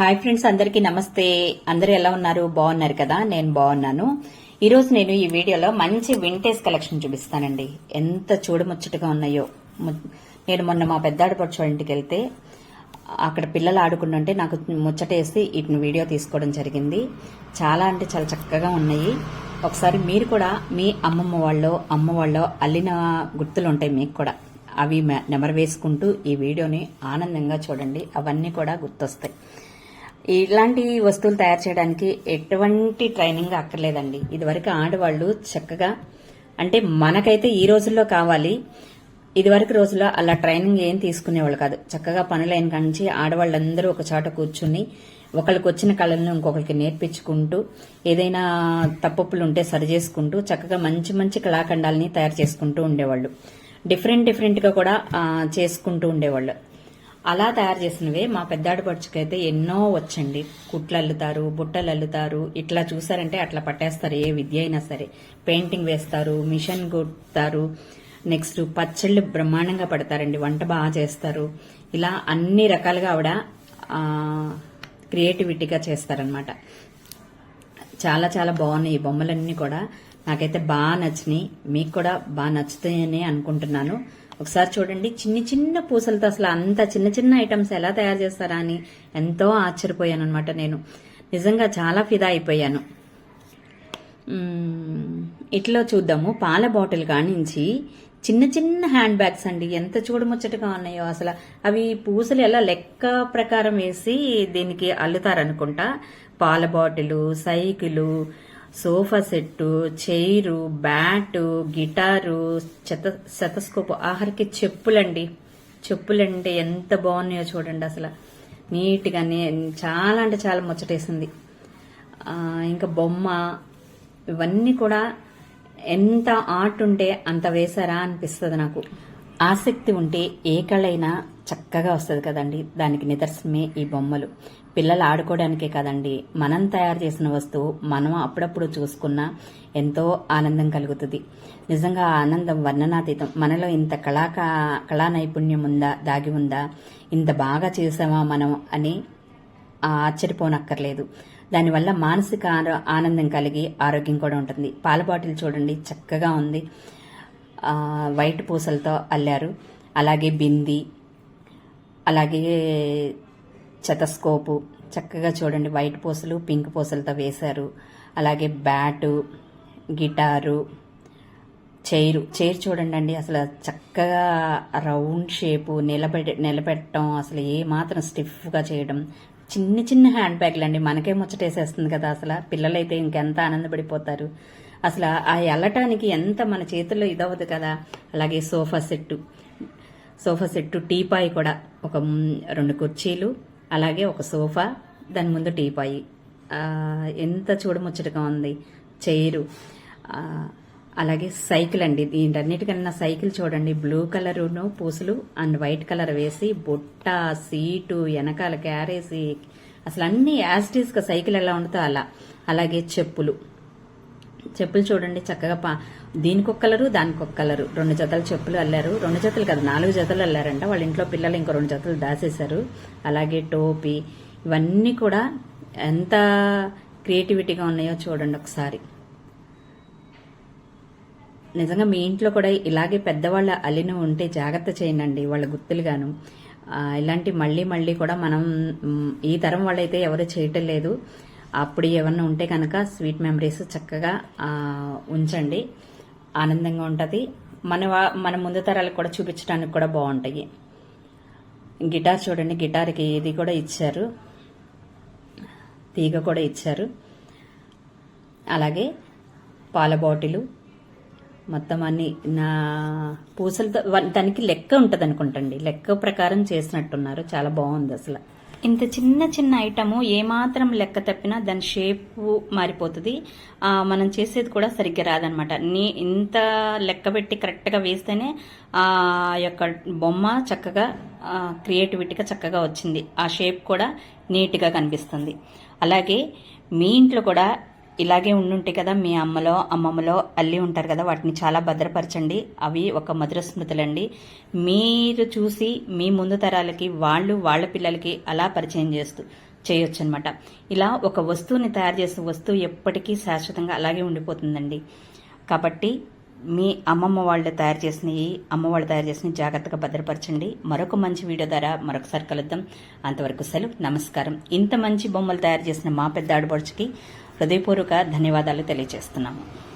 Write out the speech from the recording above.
Hi friends అందరికీ నమస్తే. అందరూ ఎలా ఉన్నారు? బాగున్నారు కదా? నేను బాగున్నాను. ఈరోజు నేను ఈ వీడియోలో మంచి వింటేజ్ కలెక్షన్ చూపిస్తానండి. ఎంత చూడముచ్చటగా ఉన్నాయో. నేను మొన్న మా పెద్దాడు వాళ్ళ ఇంటికి వెళ్తే అక్కడ పిల్లలు ఆడుకుంటుంటే నాకు ముచ్చటేసి వీటిని వీడియో తీసుకోవడం జరిగింది. చాలా అంటే చాలా చక్కగా ఉన్నాయి. ఒకసారి మీరు కూడా మీ అమ్మమ్మ వాళ్ళు అమ్మ వాళ్ళు అల్లిన గుర్తులు ఉంటాయి మీకు కూడా. అవి మె- నెమరు వేసుకుంటూ ఈ వీడియోని ఆనందంగా చూడండి. అవన్నీ కూడా గుర్తొస్తాయి. ఇలాంటి వస్తువులు తయారు చేయడానికి ఎటువంటి ట్రైనింగ్ అక్కర్లేదండి. ఇదివరకు ఆడవాళ్ళు చక్కగా అంటే మనకైతే ఈ రోజుల్లో కావాలి ఇదివరకు రోజుల్లో అలా ట్రైనింగ్ ఏం తీసుకునేవాళ్ళు కాదు. చక్కగా పనులైన కాంచి ఆడవాళ్ళందరూ ఒక చోట కూర్చుని ఒకరికి వచ్చిన కళలను ఇంకొకరికి నేర్పించుకుంటూ ఏదైనా తప్పులు ఉంటే సరి చేసుకుంటూ చక్కగా మంచి మంచి కళాఖండాలని తయారు చేసుకుంటూ ఉండేవాళ్ళు. డిఫరెంట్ డిఫరెంట్గా కూడా చేసుకుంటూ ఉండేవాళ్ళు. అలా తయారు చేసినవే మా పెద్దాడి పడుచుకైతే ఎన్నో వచ్చండి. కుట్లు అల్లుతారు బుట్టలు అల్లుతారు ఇట్లా చూసారంటే అట్లా పట్టేస్తారు. ఏ విద్య అయినా సరే. పెయింటింగ్ వేస్తారు మిషన్ కుడతారు. నెక్స్ట్ పచ్చళ్ళు బ్రహ్మాండంగా పడతారండి. వంట బాగా చేస్తారు. ఇలా అన్ని రకాలుగా ఆవిడ క్రియేటివిటీగా చేస్తారనమాట చాలా చాలా బాగున్నాయి ఈ బొమ్మలన్నీ కూడా. నాకైతే బాగా నచ్చినాయి. మీకు కూడా బాగా నచ్చుతాయని అనుకుంటున్నాను. ఒకసారి చూడండి. చిన్ని చిన్న పూసలతో అసలు అంత చిన్న చిన్న ఐటమ్స్ ఎలా తయారు చేస్తారా అని ఎంతో ఆశ్చర్యపోయాను అనమాట నేను. నిజంగా చాలా ఫిదా అయిపోయాను. ఇట్లా చూద్దాము. పాల బాటిల్ కానించి చిన్న చిన్న హ్యాండ్ బ్యాగ్స్ అండి. ఎంత చూడముచ్చటగా ఉన్నాయో అసలు. అవి పూసలు ఎలా లెక్క ప్రకారం వేసి దీనికి అల్లుతారనుకుంటా. పాల bottle cycle sofa set chair bat guitar చెత stethoscope ఆఖరికి చెప్పులండి. చెప్పులంటే ఎంత బాగున్నాయో చూడండి అసలు. నీట్గా చాలా అంటే చాలా ముచ్చటేసింది. ఇంకా బొమ్మ ఇవన్నీ కూడా ఎంత ఆర్ట్ ఉంటే అంత వేశారా అనిపిస్తుంది నాకు. ఆసక్తి ఉంటే ఏ కళైనా చక్కగా వస్తుంది కదండి. దానికి నిదర్శనమే ఈ బొమ్మలు. పిల్లలు ఆడుకోవడానికే కదండి. మనం తయారు చేసిన వస్తువు మనం అప్పుడప్పుడు చూసుకున్నా ఎంతో ఆనందం కలుగుతుంది. నిజంగా ఆనందం వర్ణనాతీతం. మనలో ఇంత కళాకా కళా నైపుణ్యం ఉందా దాగి ఉందా? ఇంత బాగా చేసామా మనం అని ఆశ్చర్యపోనక్కర్లేదు. దానివల్ల మానసిక ఆరో- ఆనందం కలిగి ఆరోగ్యం కూడా ఉంటుంది. పాల బాటిల్ చూడండి చక్కగా ఉంది. వైట్ పూసలతో అల్లారు. అలాగే బింది అలాగే చెతస్కోపు. చక్కగా చూడండి వైట్ పూసలు పింక్ పూసలతో వేశారు. అలాగే బ్యాటు గిటారు చైరు. చైర్ చూడండి అండి అసలు చక్కగా రౌండ్ షేపు నిలబె నిలబెట్టడం అసలు ఏ మాత్రం స్టిఫ్గా చేయడం. చిన్న చిన్న హ్యాండ్ బ్యాగ్లు అండి మనకే ముచ్చటేసేస్తుంది కదా అసలు. పిల్లలైతే ఇంకెంత ఆనందపడిపోతారు. అసలు ఆ ఎల్లటానికి ఎంత మన చేతుల్లో ఇదవదు కదా. అలాగే sofa set. Sofa set teapoy కూడా. ఒక రెండు కుర్చీలు అలాగే ఒక సోఫా దాని ముందు టీపాయి. ఎంత చూడముచ్చటగా ఉంది. చైరు. అలాగే సైకిల్ అండి. దీంటన్నిటికన్నా సైకిల్ చూడండి. బ్లూ కలరును పూసలు అండ్ వైట్ కలర్ వేసి బుట్ట సీటు వెనకాల క్యారేసి అసలు అన్ని యాస్టీస్గా సైకిల్ ఎలా ఉంటుందో అలా. అలాగే చెప్పులు. చెప్పులు చూడండి చక్కగా పా దీనికి ఒక కలరు దానికి ఒక కలరు. రెండు జతలు చెప్పులు అల్లారు. రెండు జతలు కాదు నాలుగు జతలు అల్లారంట. వాళ్ళ ఇంట్లో పిల్లలు ఇంకో రెండు జతలు దాసేశారు. అలాగే టోపీ ఇవన్నీ కూడా ఎంత క్రియేటివిటీగా ఉన్నాయో చూడండి ఒకసారి. నిజంగా మీ ఇంట్లో కూడా ఇలాగే పెద్దవాళ్ళ అలిన ఉంటే జాగ్రత్త చేయనండి వాళ్ళ గుర్తులుగాను ఇలాంటి మళ్ళీ మళ్ళీ కూడా మనం ఈ తరం వాళ్ళైతే ఎవరు చేయటం లేదు. అప్పుడు ఏమన్నా ఉంటే కనుక స్వీట్ మెమరీస్ చక్కగా ఉంచండి. ఆనందంగా ఉంటుంది. మన వా- మన ముందు తరాలకు కూడా చూపించడానికి కూడా బాగుంటాయి. గిటార్ చూడండి గిటార్కి ఇది కూడా ఇచ్చారు. తీగ కూడా ఇచ్చారు. అలాగే పాల బాటిలు. మొత్తం అన్ని నా పూసలతో దానికి లెక్క ఉంటుంది అనుకుంటండి లెక్క ప్రకారం చేసినట్టున్నారు. చాలా బాగుంది అసలు. ఇంత చిన్న చిన్న ఐటము ఏమాత్రం లెక్క తప్పినా దాని షేప్ మారిపోతుంది. మనం చేసేది కూడా సరిగ్గా రాదనమాట. నీ ఇంత లెక్క పెట్టి కరెక్ట్గా వేస్తేనే ఆ యొక్క బొమ్మ చక్కగా క్రియేటివిటీగా చక్కగా వచ్చింది. ఆ షేప్ కూడా నీట్గా కనిపిస్తుంది. అలాగే మీ ఇంట్లో కూడా ఇలాగే ఉండుంటే కదా మీ అమ్మలో అమ్మమ్మలో అల్లి ఉంటారు కదా వాటిని చాలా భద్రపరచండి. అవి ఒక మధుర స్మృతులండి మీరు చూసి మీ ముందు తరాలకి వాళ్ళు వాళ్ళ పిల్లలకి అలా పరిచయం చేస్తూ చేయొచ్చు అనమాట ఇలా ఒక వస్తువుని తయారు చేసే వస్తువు ఎప్పటికీ శాశ్వతంగా అలాగే ఉండిపోతుందండి. కాబట్టి మీ అమ్మమ్మ వాళ్ళు తయారు చేసినవి అమ్మ వాళ్ళు తయారు చేసినవి జాగ్రత్తగా భద్రపరచండి. మరొక మంచి వీడియో ద్వారా మరొకసారి కలుద్దాం. అంతవరకు సెలవు నమస్కారం. ఇంత మంచి బొమ్మలు తయారు చేసిన మా పెద్ద ఆడపడుచుకి హృదయపూర్వక ధన్యవాదాలు తెలియజేస్తున్నాము.